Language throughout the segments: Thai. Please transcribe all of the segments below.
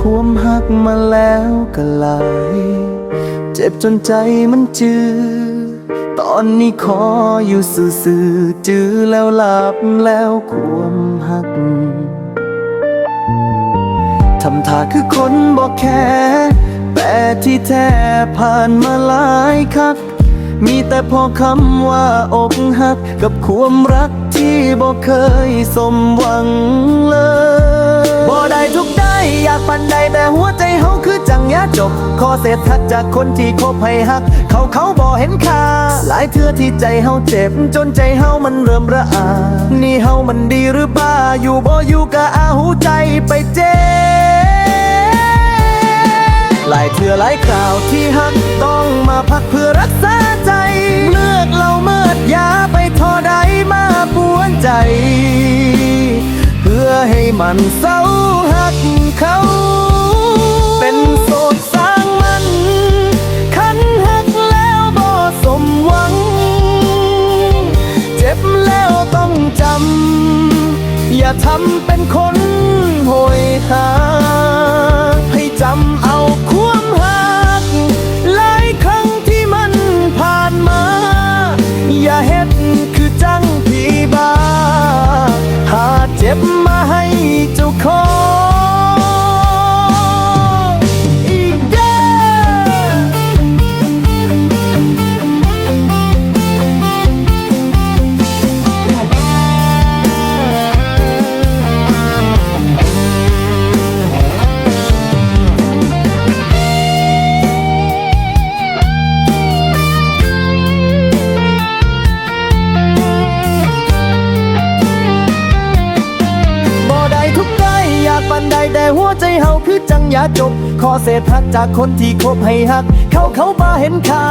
ความหักมาแล้วก็หลาย เจ็บจนใจมันจือ ตอนนี้ขออยู่ซื่อๆจือแล้วหลับแล้วความหักทำท่าคือคนบอกแค่แต่ที่แท้ผ่านมาหลายคัก มีแต่พอคำว่าอกหัก กับความรักที่บอกเคยสมหวังเลย บ่ได้ทุก อยากปันใดแต่หัวใจเฮาคือจังยาจบ ขอเศษทักจากคนที่คบให้หัก เขาเขาบ่เห็นค่า หลายเทื่อที่ใจเฮาเจ็บ จนใจเฮามันเริ่มระอา นี่เฮามันดีหรือบ้า อยู่บ่อยู่กะอาหูใจไปเจ็บหลายเทื่อหลายคราวที่หักต้องมาพักเพื่อรักษาใจเลือกเราเมิดยาไปทอใดมาปวนใจ เพื่อให้มันเศร้า อย่าทำเป็นคนโหยหา ใจเฮาคือจังอย่าจบ ขอเศษทักจากคนที่คบให้หัก เขาเขามาเห็นค่า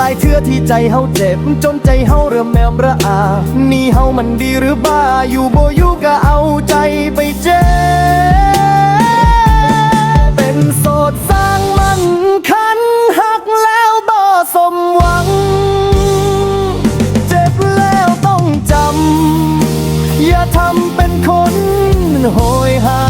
ลายเทื่อที่ใจเฮาเจ็บ จนใจเฮาเริ่มแมวระอา นี่เฮามันดีหรือบ้า อยู่โบอยู่ก็เอาใจไปเจ็บ เป็นโสดสร้างมันคันหักแล้วบ่สมหวัง เจ็บแล้วต้องจำ อย่าทำเป็นคนโหยหา